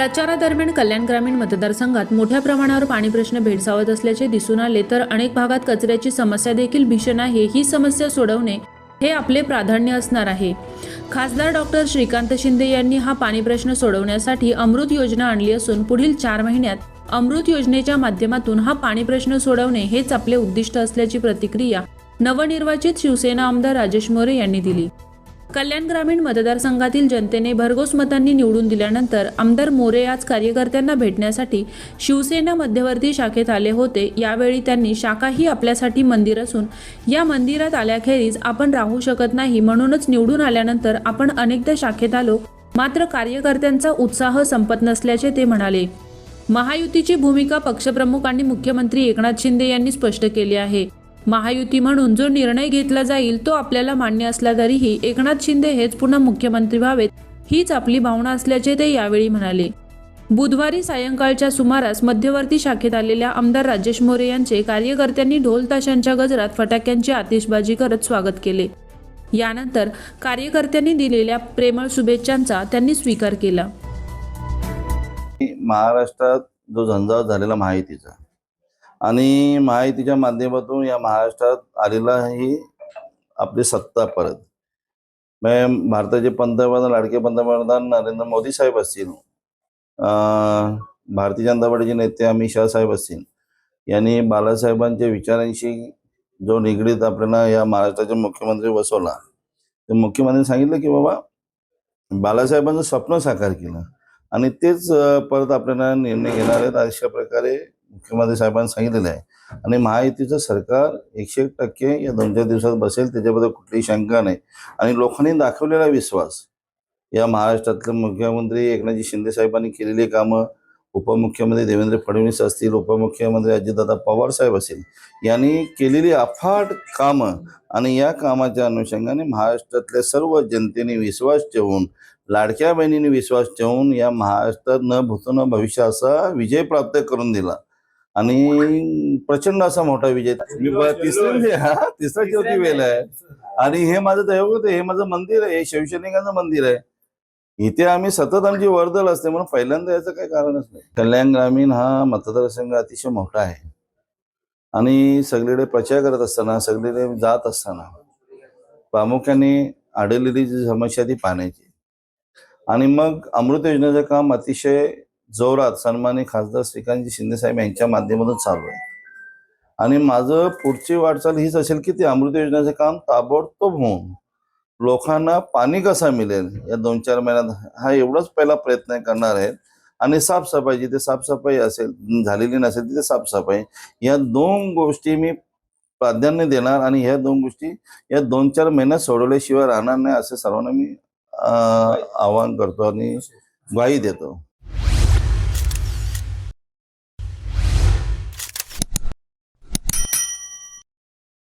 प्रचारादरम्यान कल्याण ग्रामीण मतदारसंघात मोठ्या प्रमाणावर पाणी प्रश्न भेडसावत असल्याचे दिसून आले तर अनेक भागात कचऱ्याची समस्या देखील भीषण आहे. ही समस्या सोडवणे हे आपले प्राधान्य असणार आहे. खासदार डॉक्टर श्रीकांत शिंदे यांनी हा पाणी प्रश्न सोडवण्यासाठी अमृत योजना आणली असून पुढील चार महिन्यात अमृत योजनेच्या माध्यमातून हा पाणी प्रश्न सोडवणे हेच आपले उद्दिष्ट असल्याची प्रतिक्रिया नवनिर्वाचित शिवसेना आमदार राजेश मोरे यांनी दिली. कल्याण ग्रामीण मतदारसंघातील जनतेने भरघोस मतांनी निवडून दिल्यानंतर आमदार मोरे आज कार्यकर्त्यांना भेटण्यासाठी शिवसेना मध्यवर्ती शाखेत आले होते. यावेळी त्यांनी शाखा ही आपल्यासाठी मंदिर असून या मंदिरात आल्याखेरीज आपण राहू शकत नाही म्हणूनच निवडून आल्यानंतर आपण अनेकदा शाखेत आलो. मात्र कार्यकर्त्यांचा उत्साह संपत नसल्याचे ते म्हणाले. महायुतीची भूमिका पक्षप्रमुख आणि मुख्यमंत्री एकनाथ शिंदे यांनी स्पष्ट केली आहे. महायुती म्हणून जो निर्णय घेतला जाईल तो आपल्याला मान्य असला तरीही एकनाथ शिंदे हेच पुन्हा मुख्यमंत्री व्हावेत हीच आपली भावना असल्याचे ते यावेळी म्हणाले. बुधवारी सायंकाळच्या सुमारास मध्यवर्ती शाखेत आलेल्या आमदार राजेश मोरे यांचे कार्यकर्त्यांनी ढोल ताशांच्या गजरात फटाक्यांची आतिषबाजी करत स्वागत केले. यानंतर कार्यकर्त्यांनी दिलेल्या प्रेमळ शुभेच्छांचा त्यांनी स्वीकार केला. महाराष्ट्रात जो झंझाव झालेला महायुतीचा आणि महायुतीच्या माध्यमातून या महाराष्ट्रात आलेला ही आपली सत्ता परत. भारताचे पंतप्रधान लाडके पंतप्रधान नरेंद्र मोदी साहेब असतील भारतीय जनता पार्टीचे नेते अमित शाह साहेब असतील यांनी बाळासाहेबांच्या विचारांशी जो निगडीत आपल्याला या महाराष्ट्राचे मुख्यमंत्री बसवला ते मुख्यमंत्री सांगितलं की बाबा बाळासाहेबांचं स्वप्न साकार केलं आणि तेच परत आपल्याला निर्णय घेणार आहेत अशा प्रकारे मुख्यमंत्री साहेबांनी सांगितलेलं आहे. आणि महायुतीचं सरकार एकशे एक टक्के या दोन चार दिवसात बसेल त्याच्याबद्दल कुठलीही शंका नाही. आणि लोकांनी दाखवलेला विश्वास. या महाराष्ट्रातले मुख्यमंत्री एकनाथजी शिंदे साहेबांनी केलेली कामं उपमुख्यमंत्री देवेंद्र फडणवीस असतील उपमुख्यमंत्री अजितदादा पवार साहेब असतील यांनी केलेली अफाट कामं आणि या कामाच्या अनुषंगाने महाराष्ट्रातल्या सर्व जनतेने विश्वास ठेवून लाडक्या बहिणीने विश्वास ठेवून या महाराष्ट्रात न भूतो न भविष्य असा विजय प्राप्त करून दिला. आणि प्रचंड असा मोठा विजय. मी हा, तिसरा ज्योती वेल आहे. आणि हे माझं दैवत आहे हे माझं मंदिर आहे हे शिवसैनिकांचं मंदिर आहे. इथे आम्ही सतत आमची वर्दळ असते म्हणून पहिल्यांदा याचं काही कारणच नाही. कल्याण ग्रामीण हा मतदारसंघ अतिशय मोठा आहे. आणि सगळीकडे प्रचार करत असताना सगळीकडे जात असताना प्रामुख्याने आढळलेली जी समस्या ती पाण्याची. आणि मग अमृत योजनेचं काम अतिशय जोरात सन्मानी खासदार श्रीकांतजी शिंदेसाहेब यांच्या माध्यमातून चालू आहे. आणि माझं पुढची वाटचाल हीच असेल की ते अमृत योजनेचं काम ताबडतोब होऊन लोकांना पाणी कसं मिळेल या दोन चार महिन्यात हा एवढाच पहिला प्रयत्न करणार आहेत. आणि साफसफाई जिथे साफसफाई असेल झालेली नसेल तिथे साफसफाई. या दोन गोष्टी मी प्राधान्य देणार आणि ह्या दोन गोष्टी या दोन चार महिन्यात सोडवल्याशिवाय राहणार नाही असे सर्वांना मी आवाहन करतो आणि ग्वाही देतो.